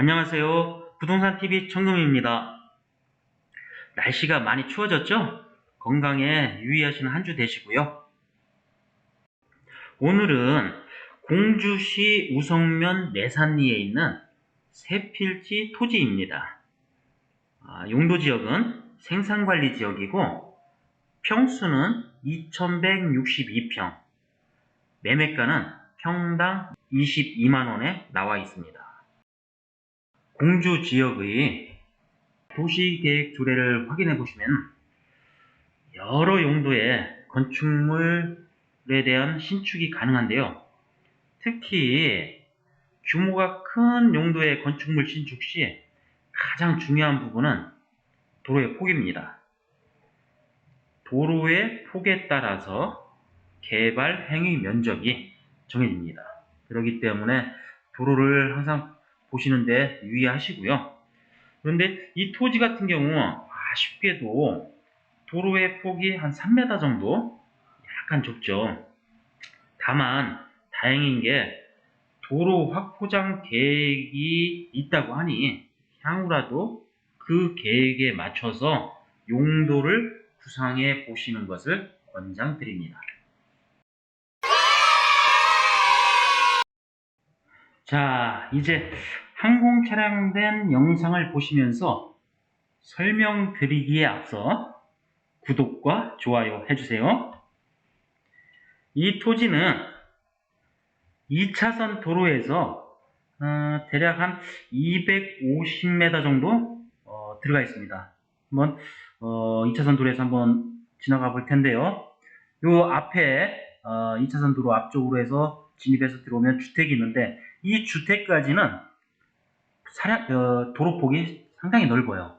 안녕하세요. 부동산TV 청금입니다. 날씨가 많이 추워졌죠? 건강에 유의하시는 한 주 되시고요. 오늘은 공주시 우성면 내산리에 있는 세필지 토지입니다. 아, 용도지역은 생산관리지역이고 평수는 2162평, 매매가는 평당 22만원에 나와 있습니다. 공주 지역의 도시계획 조례를 확인해 보시면 여러 용도의 건축물에 대한 신축이 가능한데요. 특히 규모가 큰 용도의 건축물 신축 시 가장 중요한 부분은 도로의 폭입니다. 도로의 폭에 따라서 개발 행위 면적이 정해집니다. 그렇기 때문에 도로를 항상 보시는데 유의하시고요. 그런데 이 토지 같은 경우 아쉽게도 도로의 폭이 한 3m 정도 약간 좁죠. 다만 다행인 게 도로 확포장 계획이 있다고 하니 향후라도 그 계획에 맞춰서 용도를 구상해 보시는 것을 권장드립니다. 자, 이제 항공 촬영된 영상을 보시면서 설명드리기에 앞서 구독과 좋아요 해주세요. 이 토지는 2차선 도로에서 어, 대략 한 250m 정도 어, 들어가 있습니다. 한번 어, 2차선 도로에서 한번 지나가 볼 텐데요. 요 앞에 2차선 도로 앞쪽으로 해서 진입해서 들어오면 주택이 있는데 이 주택까지는 사량, 어, 도로폭이 상당히 넓어요.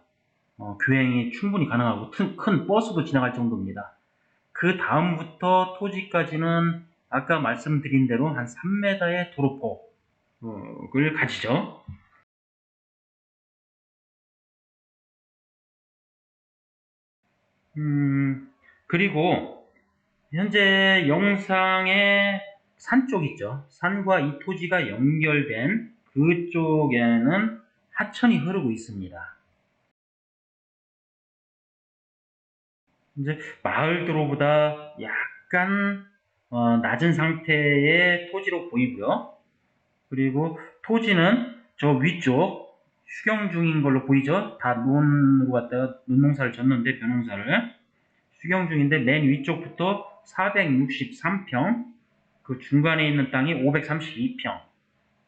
어, 교행이 충분히 가능하고 큰, 큰 버스도 지나갈 정도입니다. 그 다음부터 토지까지는 아까 말씀드린 대로 한 3m의 도로폭을 가지죠. 음, 그리고 현재 영상의 산 쪽 있죠. 산과 이 토지가 연결된 그쪽에는 하천이 흐르고 있습니다. 이제 마을 도로보다 약간 어, 낮은 상태의 토지로 보이고요. 그리고 토지는 저 위쪽 수경 중인 걸로 보이죠? 다 논으로 갖다가 논농사를 졌는데 벼농사를 수경 중인데 맨 위쪽부터 463평 그 중간에 있는 땅이 532평,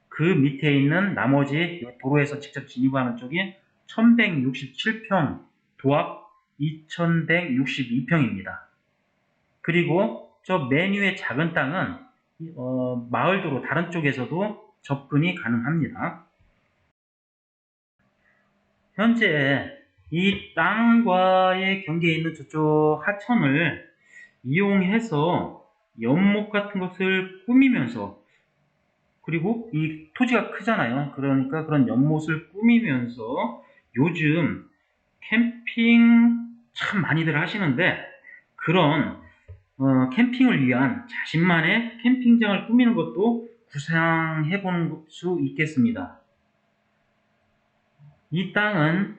그 밑에 있는 나머지 도로에서 직접 진입하는 쪽이 1167평, 도합 2162평입니다. 그리고 저 메뉴의 작은 땅은 어, 마을도로 다른 쪽에서도 접근이 가능합니다. 현재 이 땅과의 경계에 있는 저쪽 하천을 이용해서 연못 같은 것을 꾸미면서 그리고 이 토지가 크잖아요. 그러니까 그런 연못을 꾸미면서 요즘 캠핑 참 많이들 하시는데 그런 어, 캠핑을 위한 자신만의 캠핑장을 꾸미는 것도 구상해 보는 수 있겠습니다. 이 땅은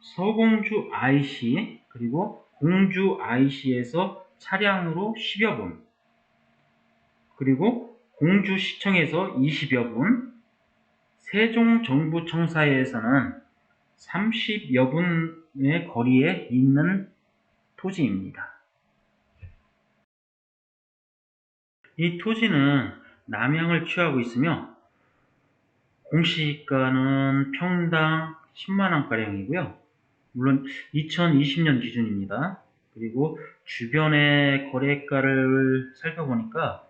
서공주 IC 그리고 공주 IC에서 차량으로 10여 분 그리고 공주시청에서 20여 분, 세종정부청사에서는 30여 분의 거리에 있는 토지입니다. 이 토지는 남향을 취하고 있으며 공시가는 평당 10만원가량이고요. 물론 2020년 기준입니다. 그리고 주변의 거래가를 살펴보니까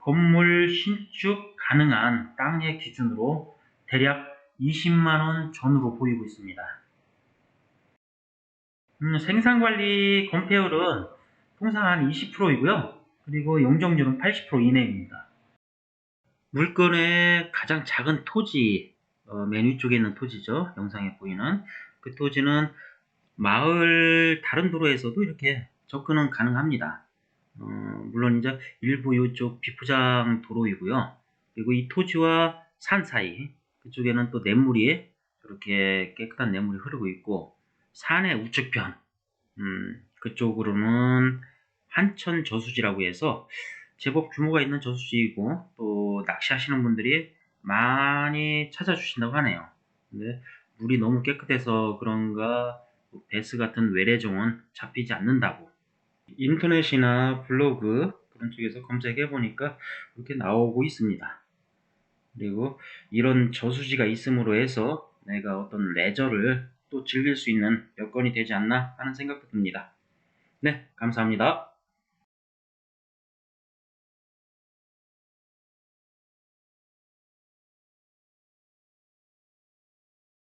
건물 신축 가능한 땅의 기준으로 대략 20만원 전후로 보이고 있습니다. 음, 생산관리 건폐율은 통상 한 20%이고요. 그리고 용적률은 80% 이내입니다. 물건의 가장 작은 토지, 어, 맨 위쪽에 있는 토지죠. 영상에 보이는 그 토지는 마을 다른 도로에서도 이렇게 접근은 가능합니다. 어, 물론 이제 일부 이쪽 비포장 도로이고요. 그리고 이 토지와 산 사이 그쪽에는 또 냇물이 이렇게 깨끗한 냇물이 흐르고 있고 산의 우측편 음, 그쪽으로는 한천 저수지라고 해서 제법 규모가 있는 저수지이고 또 낚시하시는 분들이 많이 찾아주신다고 하네요. 근데 물이 너무 깨끗해서 그런가 베스 같은 외래종은 잡히지 않는다고 인터넷이나 블로그 그런 쪽에서 검색해 보니까 그렇게 나오고 있습니다. 그리고 이런 저수지가 있음으로 해서 내가 어떤 레저를 또 즐길 수 있는 여건이 되지 않나 하는 생각도 듭니다. 네, 감사합니다.